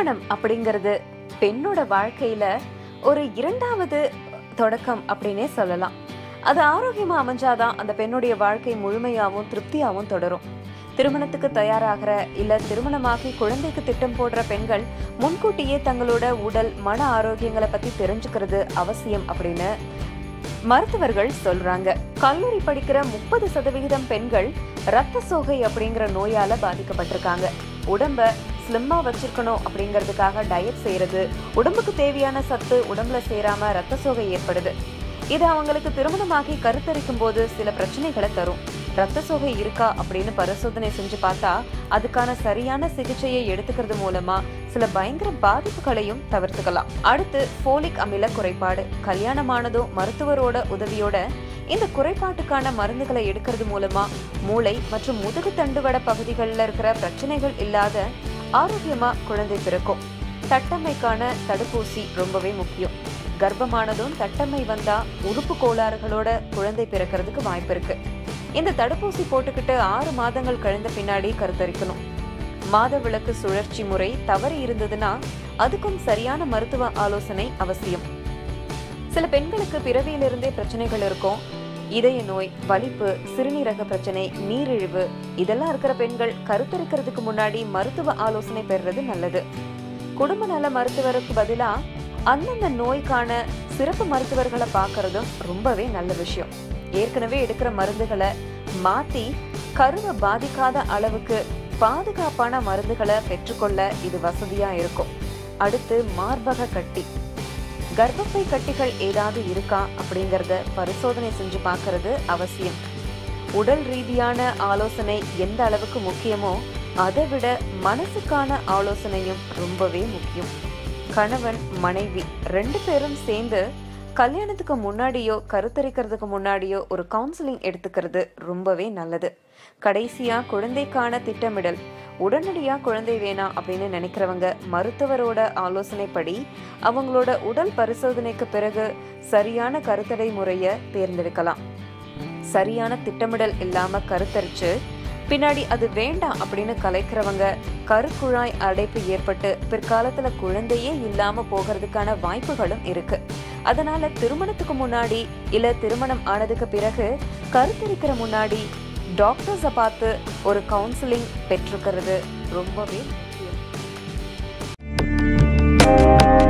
திருமணம் அப்படிங்கிறது பெண்ணோட வாழ்க்கையில ஒரு இரண்டாவது தொடக்கம் அப்படின்னே சொல்லலாம். அது ஆரோக்கியமா அமைஞ்சாதான் அந்த பெண்ணுடைய வாழ்க்கை முழுமையாகவும் திருப்தியாகவும் தொடரும். திருமணத்துக்கு தயாராகிற இல்ல திருமணமாகி குழந்தைக்கு திட்டம் போடுற பெண்கள் முன்கூட்டியே தங்களோட உடல் மன ஆரோக்கியங்களை பத்தி தெரிஞ்சுக்கிறது அவசியம் அப்படின்னு மருத்துவர்கள் சொல்றாங்க. கல்லூரி படிக்கிற முப்பது சதவிகிதம் பெண்கள் ரத்த சோகை அப்படிங்கிற நோயால பாதிக்கப்பட்டிருக்காங்க. உடம்ப ஸ்லிம்மாக வச்சிருக்கணும் அப்படிங்கிறதுக்காக டயட் செய்கிறது உடம்புக்கு தேவையான சத்து உடம்புல சேராமல் ரத்த சோகை ஏற்படுது. இது அவங்களுக்கு திருமணமாகி கருத்தரிக்கும் போது சில பிரச்சனைகளை தரும். ரத்த சோகை இருக்கா அப்படின்னு பரிசோதனை செஞ்சு பார்த்தா அதுக்கான சரியான சிகிச்சையை எடுத்துக்கிறது மூலமா சில பயங்கர பாதிப்புகளையும் தவிர்த்துக்கலாம். அடுத்து ஃபோலிக் அமில குறைபாடு. கல்யாணமானதும் மருத்துவரோட உதவியோட இந்த குறைபாட்டுக்கான மருந்துகளை எடுக்கிறது மூலமா மூளை மற்றும் முதுகு தண்டுவட பகுதிகளில் இருக்கிற பிரச்சனைகள் இல்லாத ஆரோக்கியமா குழந்தை பிறக்கும். தட்டம்மைக்கான தடுப்பூசி ரொம்பவே முக்கியம். கர்ப்பமானதும் தட்டம்மை வந்தா உறுப்பு கோளாறுகளோட குழந்தை பிறக்கிறதுக்கு வாய்ப்பு இருக்கு. இந்த தடுப்பூசி போட்டுக்கிட்டு ஆறு மாதங்கள் கழிந்த பின்னாடி கருத்தரிக்கணும். மாத விளக்கு சுழற்சி முறை தவறி இருந்ததுன்னா அதுக்கும் சரியான மருத்துவ ஆலோசனை அவசியம். சில பெண்களுக்கு பிறவியிலிருந்தே பிரச்சனைகள் இருக்கும். இதய நோய் வலிப்பு சிறுநீரக பிரச்சனை நீரிழிவு இதெல்லாம் இருக்கிற பெண்கள் கருத்தரிக்கிறதுக்கு முன்னாடி மருத்துவ ஆலோசனை பெறுறது நல்லது. குடும்ப நல மருத்துவருக்கு பதிலா அந்தந்த நோய்க்கான சிறப்பு மருத்துவர்களை பார்க்கறதும் ரொம்பவே நல்ல விஷயம். ஏற்கனவே எடுக்கிற மருந்துகளை மாத்தி கருவை பாதிக்காத அளவுக்கு பாதுகாப்பான மருந்துகளை பெற்றுக்கொள்ள இது வசதியா இருக்கும். அடுத்து மார்பக கட்டி. கர்ப்பப்பை கட்டிகள் ஏதாவது இருக்கா அப்படிங்கறத பரிசோதனை செஞ்சு பார்க்கறது அவசியம். உடல் ரீதியான ஆலோசனை எந்த அளவுக்கு முக்கியமோ அதை விட மனசுக்கான ஆலோசனையும் ரொம்பவே முக்கியம். கணவன் மனைவி ரெண்டு பேரும் சேர்ந்து கல்யாணத்துக்கு முன்னாடியோ கருத்தரிக்கிறதுக்கு முன்னாடியோ ஒரு கவுன்சிலிங் எடுத்துக்கிறது ரொம்பவே நல்லது. கடைசியா குழந்தைக்கான திட்டமிடல். உடனடியா குழந்தை வேணாம் அப்படின்னு நினைக்கிறவங்க மருத்துவரோட ஆலோசனைப்படி அவங்களோட உடல் பரிசோதனைக்கு பிறகு சரியான கருத்தடை முறையை தேர்ந்தெடுக்கலாம். சரியான திட்டமிடல் இல்லாம கருத்தரிச்சு பின்னாடி அது வேண்டாம் அப்படின்னு கலைக்கிறவங்க கருக்குழாய் அடைப்பு ஏற்பட்டு பிற்காலத்துல குழந்தையே இல்லாம போகிறதுக்கான வாய்ப்புகளும் இருக்கு. அதனால திருமணத்துக்கு முன்னாடி இல்ல திருமணம் ஆனதுக்கு பிறகு கருத்தரிக்கிற முன்னாடி டாக்டர்ஸை பார்த்து ஒரு கவுன்சிலிங் பெற்றுக்கிறது ரொம்பவே முக்கியம்.